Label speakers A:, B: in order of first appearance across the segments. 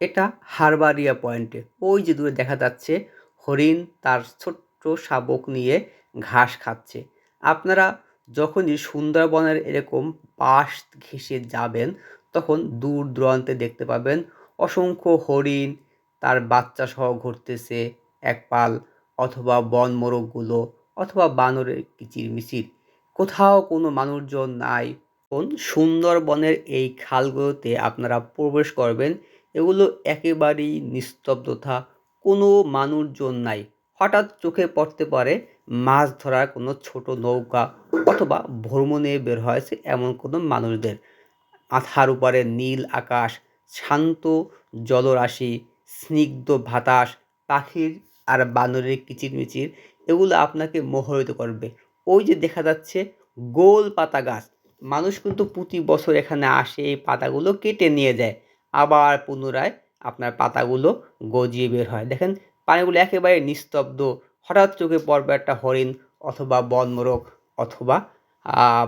A: এটা হারবারিয়া পয়েন্টে। ওই যে দূরে দেখা যাচ্ছে, হরিণ তার ছোট্ট শাবক নিয়ে ঘাস খাচ্ছে। আপনারা যখনই সুন্দরবনের এরকম পাশ ঘেঁষে যাবেন, তখন দূর দূরান্তে দেখতে পাবেন অসংখ্য হরিণ তার বাচ্চা সহ ঘুরতেছে, এক পাল অথবা বন মোরগগুলো অথবা বানরের কিচিরমিচির। কোথাও কোনো মানুষজন নাই। কোন সুন্দরবনের এই খালগুলোতে আপনারা প্রবেশ করবেন এগুলো একেবারেই নিস্তব্ধতা। কোনো মানুষজন নাই। হঠাৎ চোখে পড়তে পারে মাছ ধরার কোনো ছোট নৌকা অথবা ভ্রমণে বের হয়েছে এমন কোনো মানুষদের। মাথার উপরে নীল আকাশ, শান্ত জলরাশি, স্নিগ্ধ বাতাস, পাখির আর বানরের কিচিরমিচির, এগুলো আপনাকে মোহরিত করবে। ওই যে দেখা যাচ্ছে গোল পাতা গাছ। মানুষ কিন্তু প্রতি বছর এখানে আসে এই পাতাগুলো কেটে নিয়ে যায়। আবার পুনরায় আপনার পাতাগুলো গজিয়ে বের হয়। দেখেন, পানিগুলো একেবারে নিস্তব্ধ। হঠাৎ চোখে পড়বে একটা হরিণ অথবা বনমোরগ অথবা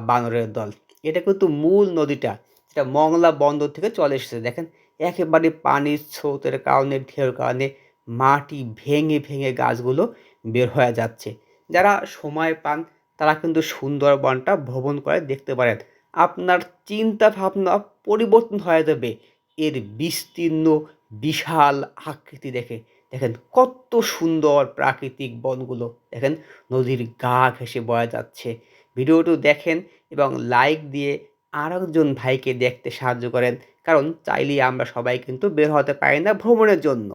A: বানরের দল। এটা কিন্তু মূল নদীটা, যেটা মংলা বন্দর থেকে চলে এসেছে। দেখেন, একেবারে পানির স্রোতের কারণে ঢেউর কারণে মাটি ভেঙে ভেঙে গাছগুলো বের হয়ে যাচ্ছে। যারা সময় পান, তারা কিন্তু সুন্দরবনটা ভ্রমণ করে দেখতে পারেন। আপনার চিন্তা ভাবনা পরিবর্তন হয়ে যাবে। এর বিস্তীর্ণ, বিশাল আকৃতি দেখে। দেখেন কত সুন্দর প্রাকৃতিক বনগুলো। দেখেন নদীর গা ঘেঁষে বয়া যাচ্ছে। ভিডিওটি দেখেন এবং লাইক দিয়ে আরেকজন ভাইকে দেখতে সাহায্য করেন। কারণ চাইলেই আমরা সবাই কিন্তু বের হতে পারি না ভ্রমণের জন্য।